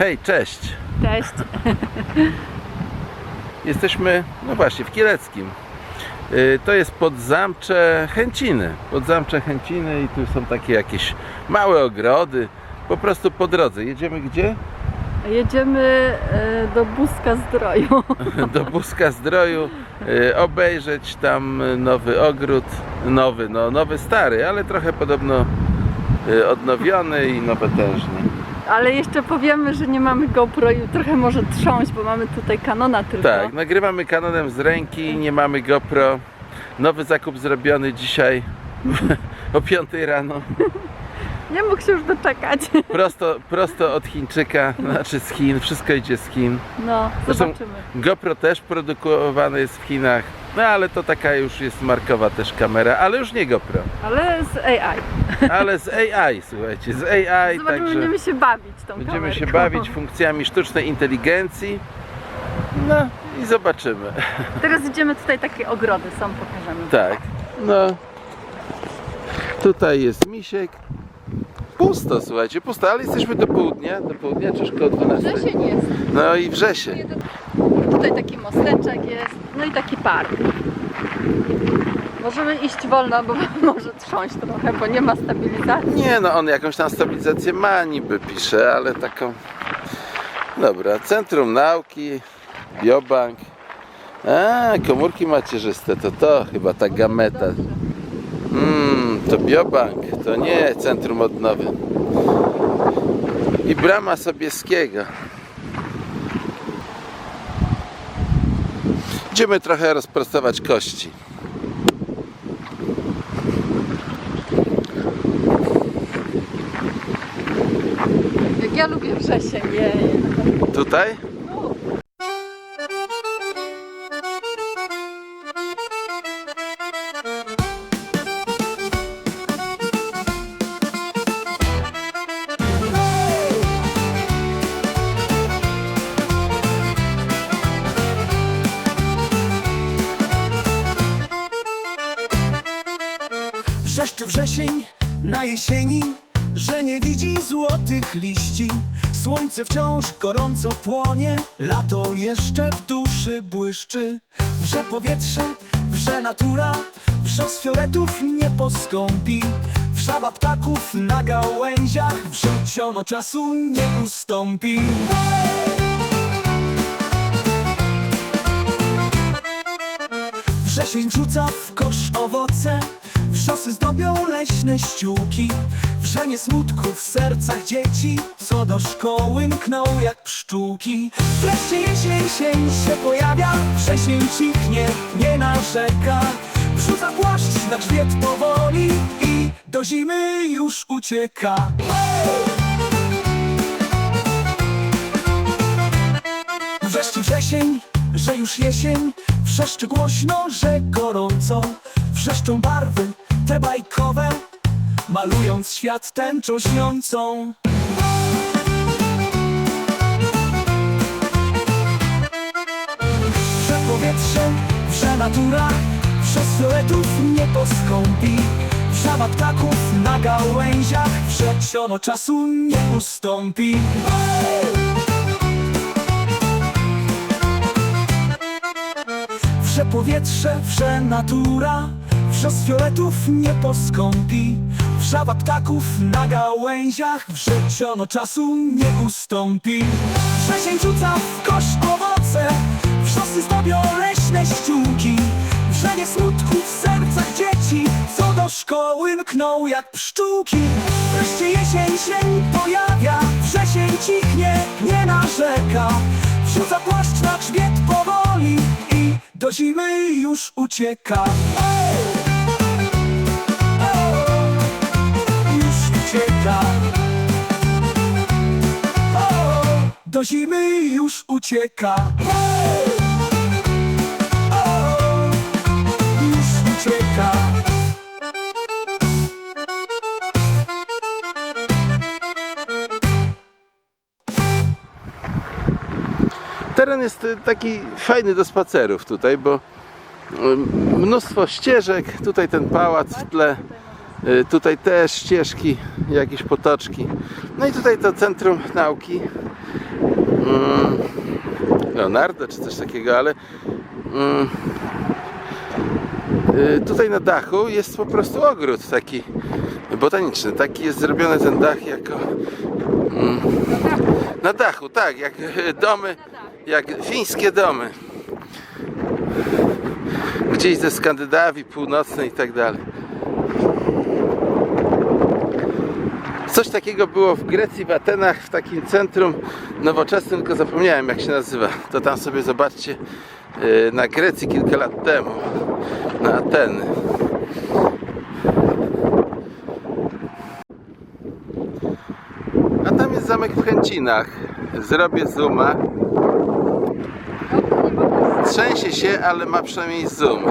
Hej, cześć! Cześć. Jesteśmy, no właśnie, w Kieleckim. Y, To jest podzamcze Chęciny. Podzamcze Chęciny i tu są takie jakieś małe ogrody. Po prostu po drodze. Jedziemy gdzie? Jedziemy e, do Buzka Zdroju. Do Buska Zdroju. y, Obejrzeć tam nowy ogród. Nowy, no nowy stary, ale trochę podobno y, odnowiony i nowotężny. Ale jeszcze powiemy, że nie mamy GoPro i trochę może trząść, bo mamy tutaj kanona tylko. Tak, nagrywamy kanonem z ręki, nie mamy GoPro. Nowy zakup zrobiony dzisiaj o 5 rano. Nie mógł się już doczekać. Prosto, prosto od Chińczyka, znaczy z Chin, wszystko idzie z Chin. No, Zresztą zobaczymy. GoPro też produkowane jest w Chinach, no ale to taka już jest markowa też kamera, ale już nie GoPro, Ale z AI. ale z AI, słuchajcie, z AI, Zobaczymy, także będziemy się bawić tą będziemy się kamerką. bawić funkcjami sztucznej inteligencji. No i zobaczymy. Teraz idziemy tutaj, takie ogrody są, pokażemy. Tak, no. Tutaj jest misiek. Pusto, słuchajcie, pusto, ale jesteśmy do południa, do południa czy szkoły 12. Wrzesień jest. No i wrzesień. Tutaj taki mosteczek jest, no i taki park. Możemy iść wolno, bo może trząść trochę, bo nie ma stabilizacji. Nie no, on jakąś tam stabilizację ma, niby pisze, ale taką... Dobra, Centrum Nauki, Biobank. A, komórki macierzyste, to to chyba ta gameta. Mmm, to Biobank, to nie Centrum Odnowy. I Brama Sobieskiego. Idziemy trochę rozprostować kości. Jak ja lubię wrzesień. Tutaj? Wrzesień na jesieni, że nie widzi złotych liści. Słońce wciąż gorąco płonie, lato jeszcze w duszy błyszczy. Wrze powietrze, wrze natura, wrzos fioletów nie poskąpi. Wrzawa ptaków na gałęziach, wrzeciono czasu nie ustąpi. Wrzesień rzuca w kosz owoce Wrzosy zdobią leśne ściółki. Wrzenie smutku w sercach dzieci Co do szkoły mkną jak pszczółki. Wreszcie jesień sień się pojawia Wrzesień cichnie, nie narzeka. Wrzuca płaszcz na grzbiet powoli I do zimy już ucieka. Wreszcie wrzesień, że już jesień Wrzeszczy głośno, że gorąco. Wrzeszczą barwy te bajkowe Malując świat tęczą śniącą. Wrze powietrze, wrze natura Wrze fioletów nie poskąpi. Wrzawa ptaków na gałęziach Wrzeciono czasu nie ustąpi. Wrze powietrze, wrze natura Wrzos fioletów nie poskąpi. Wrzawa ptaków na gałęziach Wrzeciono czasu nie ustąpi. Wrzesień rzuca w kosz owoce Wrzosy zdobią leśne ściółki. Wrzenie smutku w sercach dzieci Co do szkoły mkną jak pszczółki. Wreszcie jesień się pojawia Wrzesień cichnie, nie narzeka. Wrzuca płaszcz na grzbiet powoli I do zimy już ucieka Ucieka Do zimy już ucieka. Już ucieka. Teren jest y, taki fajny do spacerów tutaj, bo y, mnóstwo ścieżek, tutaj ten pałac w tle, Tutaj też ścieżki, jakieś potoczki. No i tutaj to Centrum Nauki mm, Leonardo czy coś takiego, ale mm, y, tutaj na dachu jest po prostu ogród taki botaniczny. Taki jest zrobiony ten dach jako mm, na dachu, tak, jak domy, jak fińskie domy. Gdzieś ze Skandynawii północnej i tak dalej. Coś takiego było w Grecji, w Atenach, w takim centrum nowoczesnym, tylko zapomniałem jak się nazywa. To tam sobie zobaczcie e, na Grecji kilka lat temu, na Ateny. A tam jest zamek w Chęcinach. Zrobię zooma. Trzęsie się, ale ma przynajmniej zoom.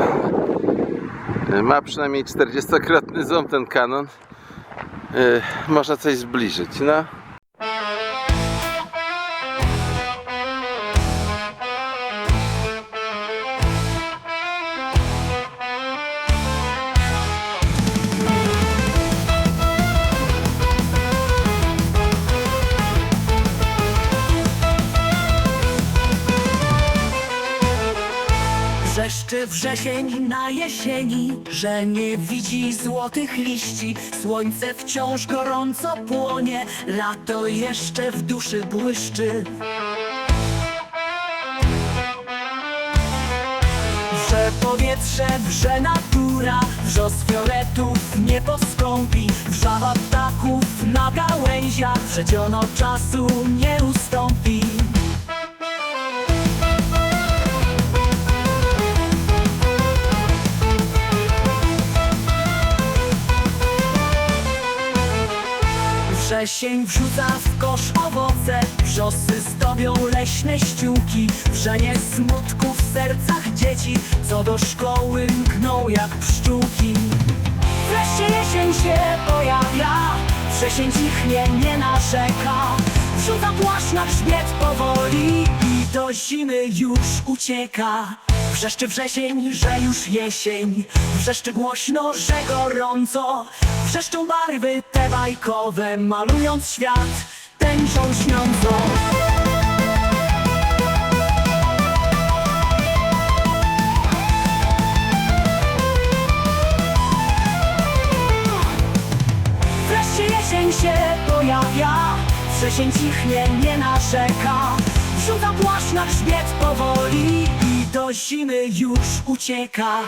Ma przynajmniej 40-krotny zoom ten kanon. Yy, można coś zbliżyć, no. Wrzeszczy wrzesień na jesieni, że nie widzi złotych liści. Słońce wciąż gorąco płonie, lato jeszcze w duszy błyszczy. Wrze powietrze, wrze natura, wrzos fioletów nie poskąpi, wrzawa ptaków na gałęziach, wrzeciono czasu nie ustąpi. Wrzesień wrzuca w kosz owoce Wrzosy zdobią leśne ściółki Wrzenie smutku w sercach dzieci Co do szkoły mkną jak pszczółki. Wreszcie jesień się pojawia Wrzesień cichnie, nie narzeka. Wrzuca płaszcz na grzbiet powoli I do zimy już ucieka Wrzeszczy wrzesień, że już jesień. Wrzeszczy głośno, że gorąco. Wrzeszczą barwy te bajkowe Malując świat tęczą śniącą Wreszcie jesień się pojawia Wrzesień cichnie, nie narzeka. Wrzuca płaszcz na grzbiet powoli do zimy już ucieka